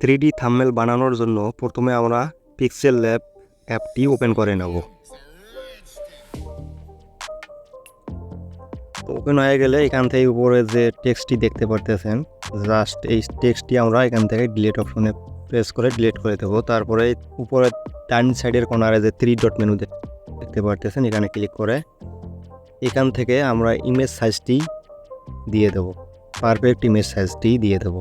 Three D thumbnail বানানোর জন্য প্রথমে আমরা পিক্সেল ল্যাব অ্যাপটি ওপেন করে নেব। ওপেন হয়ে গেলে এখান থেকে উপরে যে টেক্সটটি দেখতে পারতেছেন জাস্ট এই টেক্সটটি আমরা এখান থেকে ডিলিট অপশনে প্রেস করে ডিলিট করে দেবো। তারপরে উপরে ডান সাইডের কর্নারে যে থ্রি ডট মেনু দেখতে পারতেছেন, এখানে ক্লিক করে এখান থেকে আমরা ইমেজ সাইজটি দিয়ে দেবো। পারফেক্ট ইমেজ সাইজটি দিয়ে দেবো।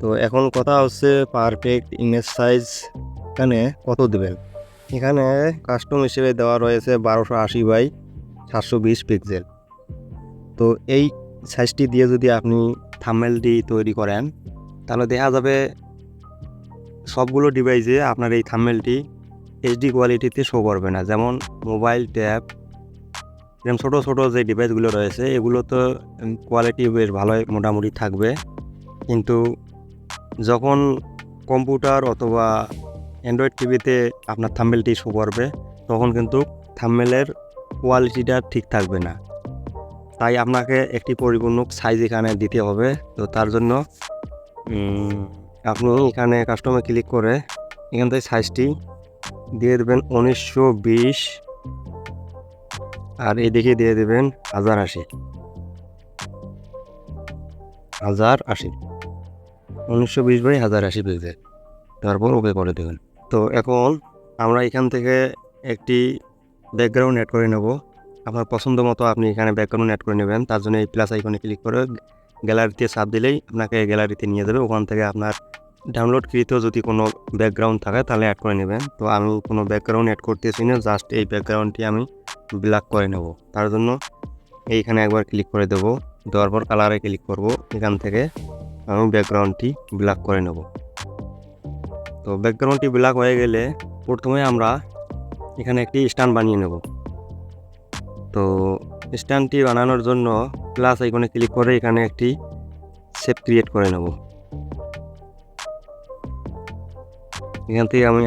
তো এখন কথা হচ্ছে পারফেক্ট ইমেজ সাইজ এখানে কত দেবেন? এখানে কাস্টম হিসেবে দেওয়া রয়েছে বারোশো আশি বাই সাতশো বিশ পিক্সেল তো এই সাইজটি দিয়ে যদি আপনি থাম্মেলটি তৈরি করেন, তাহলে দেখা যাবে সবগুলো ডিভাইসে আপনার এই থাম্মেলটি এইচডি কোয়ালিটিতে শো করবে না। যেমন মোবাইল ট্যাব যেমন ছোটো ছোটো যে ডিভাইসগুলো রয়েছে, এগুলো তো কোয়ালিটি বেশ ভালোই মোটামুটি থাকবে। কিন্তু যখন কম্পিউটার অথবা অ্যান্ড্রয়েড টিভিতে আপনার থাম্বেলটি শো করবে, তখন কিন্তু থাম্বেলের কোয়ালিটিটা ঠিক থাকবে না। তাই আপনাকে একটি পরিপূর্ণ সাইজ এখানে দিতে হবে। তো তার জন্য আপনি এখানে কাস্টমে ক্লিক করে এখান থেকে সাইজটি দিয়ে দেবেন উনিশশো বিশ আর এদিকে দিয়ে দেবেন হাজার আশি। হাজার আশি। উনিশশো বিশ বাই হাজার আশি পিক্সেল তারপর ওকে করে দেবেন তো এখন আমরা এখান থেকে একটি ব্যাকগ্রাউন্ড অ্যাড করে নেব। আপনার পছন্দ মতো আপনি এখানে ব্যাকগ্রাউন্ড অ্যাড করে নেবেন। তার জন্য এই প্লাস আইকনে ক্লিক করে গ্যালারিতে চাপ দিলেই আপনাকে গ্যালারিতে নিয়ে যাবে। ওখান থেকে আপনার ডাউনলোডকৃত যদি কোনো ব্যাকগ্রাউন্ড থাকে তাহলে অ্যাড করে নেবেন। তো আমি কোনো ব্যাকগ্রাউন্ড অ্যাড করতেছি না জাস্ট এই ব্যাকগ্রাউন্ডটি আমি ব্ল্যাক করে নেব। তার জন্য এইখানে একবার ক্লিক করে দেবো। দেওয়ার পর কালারে ক্লিক করব এখান থেকে। আমি ব্যাকগ্রাউন্ডটি ব্ল্যাক করে নেব। তো ব্যাকগ্রাউন্ডটি ব্ল্যাক হয়ে গেলে প্রথমে আমরা এখানে একটি স্ট্যান্ড বানিয়ে নেব। তো স্ট্যান্ডটি বানানোর জন্য প্লাস আইকনে ক্লিক করে এখানে একটি শেপ ক্রিয়েট করে নেব। এখান থেকে আমি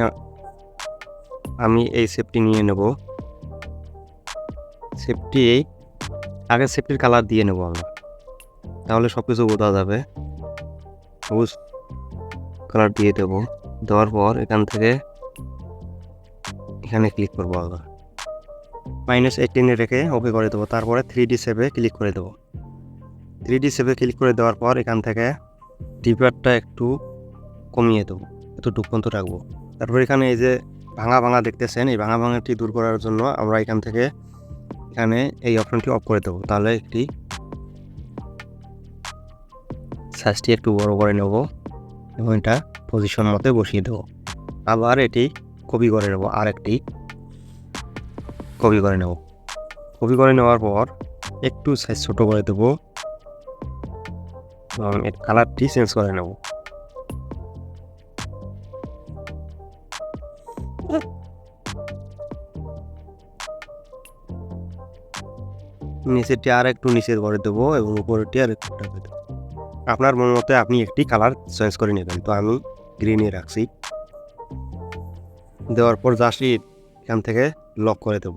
আমি এই শেপটি নিয়ে নেব। শেপটি আগে শেপটির কালার দিয়ে নেব আমরা। তাহলে সব কিছু বোঝা যাবে। সবুজ কালার দিয়ে দেবো। দেওয়ার পর এখান থেকে এখানে ক্লিক করব আবার। মাইনাস এইটিনে রেখে ওকে করে দেবো। তারপরে থ্রি ডি সেভে ক্লিক করে দেবো। থ্রি ডি সেভে ক্লিক করে দেওয়ার পর এখান থেকে ডিপারটা একটু কমিয়ে দেবো। একটু ডুপন্ত রাখব। তারপর এখানে এই যে ভাঙা ভাঙা দেখতেছেন, এই ভাঙা ভাঙাটি দূর করার জন্য আমরা এখান থেকে এখানে এই অপশনটি অফ করে দেবো। তাহলে একটি সাইজটি একটু বড় করে নেব এবং এটা পজিশন মতো বসিয়ে দেবো। আবার এটি কপি করে নেব আর একটি কপি করে নেব। কপি করে নেওয়ার পর একটু সাইজ ছোট করে দেবো এবং এর কালারটি চেঞ্জ করে নেব। নিচেরটি আর একটু নিচের করে দেবো এবং উপরেরটি আর একটু দেবো। আপনার মন মতে আপনি একটি কালার চয়েস করে নেবেন। তো আমি গ্রিনে রাখছি। দেওয়ার পর জাস্ট এখান থেকে লক করে দেব।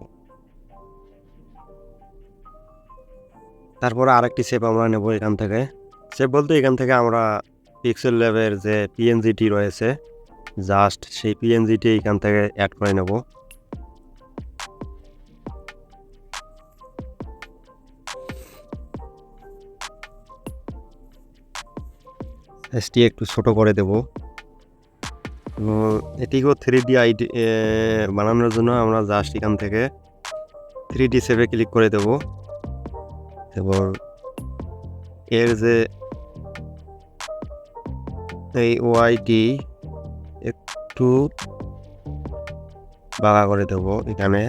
তারপরে আরেকটি শেপ আমরা নেব এখান থেকে। শেপ বলতে এখান থেকে আমরা পিক্সেল ল্যাবের যে পিএনজিটি রয়েছে জাস্ট সেই পিএনজিটি এখান থেকে অ্যাড করে নেব। সাইজটি একটু ছোট করে দেব। এটিকেও থ্রি ডি আইডি বানানোর জন্য আমরা জাস্ট এখান থেকে থ্রি ডি সেভে ক্লিক করে দেব। এবং এর যে এই ওয়াইটি একটু বাঁকা করে দেব এখানে।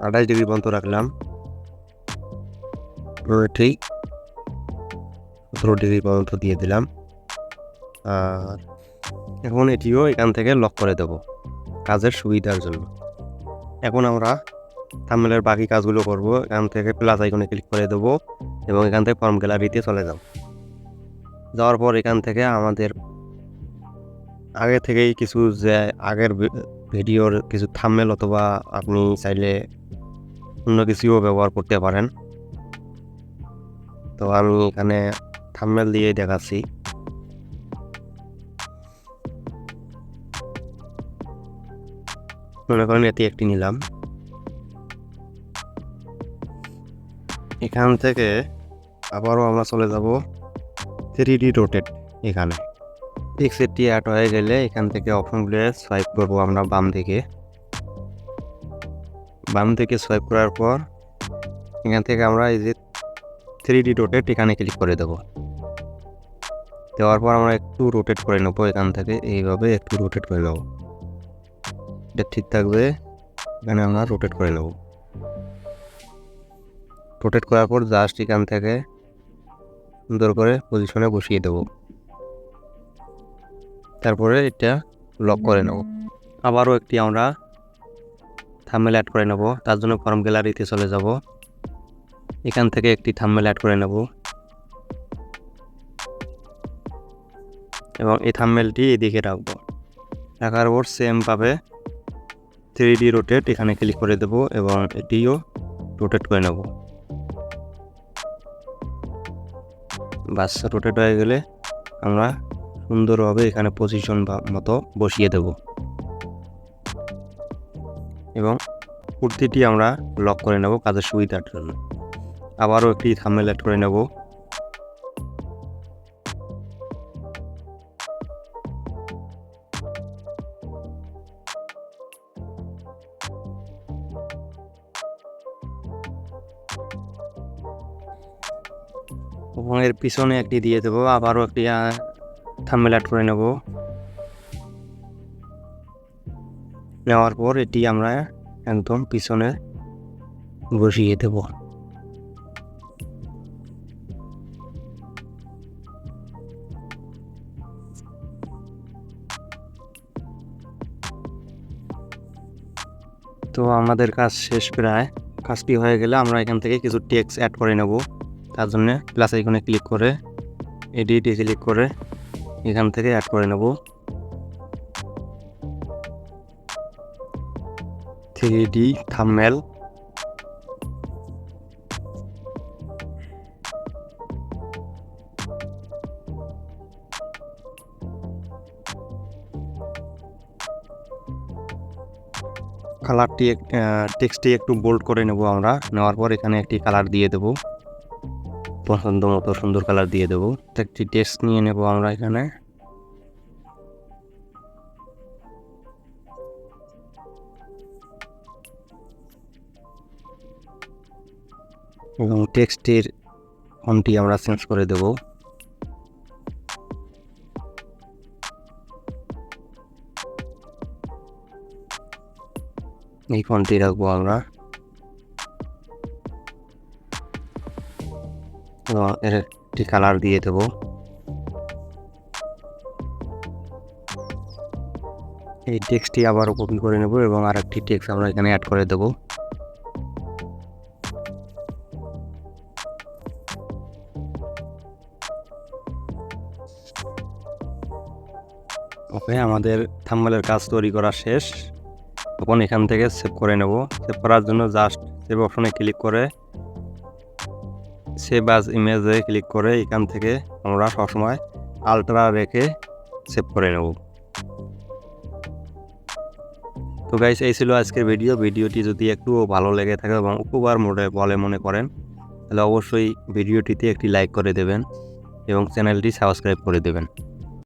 আঠাশ ডিগ্রি পর্যন্ত রাখলাম। ঠিক সতেরো পর্যন্ত দিয়ে দিলাম। আর এখন এটিও এখান থেকে লক করে দেব কাজের সুবিধার জন্য। এখন আমরা থাম্বনেলের বাকি কাজগুলো করব। এখান থেকে প্লাস আইকনে ক্লিক করে দেব এবং এখান থেকে ফর্ম গ্যালারিতে চলে যাব। যাওয়ার পর এখান থেকে আমাদের আগে থেকেই কিছু যে আগের ভিডিওর কিছু থাম্বনেল অথবা আপনি চাইলে অন্য কিছুও ব্যবহার করতে পারেন। তো আমি এখানে থাম্বেল দিয়ে দেখাচ্ছি। মনে করেন এটি একটি নিলাম। এখান থেকে আবারও আমরা চলে যাব থ্রি ডি রোটেট এখানে। পিক্সেটটি অ্যাড হয়ে গেলে এখান থেকে অপশনগুলো সোয়াইপ করব আমরা বাম থেকে বাম থেকে সোয়াইপ করার পর এখান থেকে আমরা এই যে থ্রি ডি রোটেট এখানে ক্লিক করে দেবো। দেওয়ার পর আমরা একটু রোটেট করে নেব এখান থেকে। এইভাবে একটু রোটেট করে নেব। এটা ঠিক থাকবে। এখানে আমরা রোটেট করে নেব। রোটেট করার পর জাস্ট এখান থেকে সুন্দর করে পজিশনে বসিয়ে দেব। তারপরে এটা লক করে নেব। আবারও একটি আমরা থাম্বেল অ্যাড করে নেব। তার জন্য ফর্ম গ্যালারিতে চলে যাব। এখান থেকে একটি থাম্বেল অ্যাড করে নেব। এবং এই থাম্বেলটি এদিকে রাখব। রাখার পর সেম পাবে। থ্রি ডি রোটেট এখানে ক্লিক করে দেব এবং এটিও রোটেট করে নেব। বাস রোটেট হয়ে গেলে আমরা সুন্দরভাবে এখানে পজিশন মতো বসিয়ে দেব। এবং কুর্তিটি আমরা লক করে নেব কাজের সুবিধার জন্য। আবারও একটি থামেল অ্যাড করে নেব। এবং এর পিছনে একটি দিয়ে দেবো, আবারও একটি থাম্বেল অ্যাড করে নেব। নেওয়ার পর এটি আমরা একদম পিছনে বসিয়ে দেব। তো আমাদের কাজ শেষ প্রায়। কাজটি হয়ে গেলে আমরা এখান থেকে কিছু টেক্স অ্যাড করে নেব। তার জন্য প্লাস আইকনে ক্লিক করে এডিটে ক্লিক করে এখান থেকে অ্যাড করে নেব। থ্রি ডি থামমেল কালারটি টেক্সটটি একটু বোল্ড করে নেব আমরা। নেওয়ার পর এখানে একটি কালার দিয়ে দেব। পছন্দ মতো সুন্দর কালার দিয়ে দেবো। একটি টেক্সট নিয়ে নেব আমরা এখানে। এবং টেক্সটের ফন্টটি আমরা চেঞ্জ করে দেব। এই ফোনটি রাখব আমরা। এর একটি কালার দিয়ে দেব। এই টেক্সটটি আবারও কপি করে নেব এবং আর একটি টেক্সট আমরা এখানে অ্যাড করে দেব। ওকে আমাদের থাম্বেলের কাজ তৈরি করা শেষ। তখন এখান থেকে সেভ করে নেব। সেভ করার জন্য জাস্ট সেভ অপশনে ক্লিক করে সেভ আজ ইমেজে ক্লিক করে এখান থেকে আমরা সবসময় আলট্রা রেখে সেভ করে নেব। তো গাইস এই ছিল আজকের ভিডিও ভিডিওটি যদি একটু ভালো লেগে থাকে এবং উপকার মোডে বলে মনে করেন, তাহলে অবশ্যই ভিডিওটিতে একটি লাইক করে দেবেন এবং চ্যানেলটি সাবস্ক্রাইব করে দেবেন।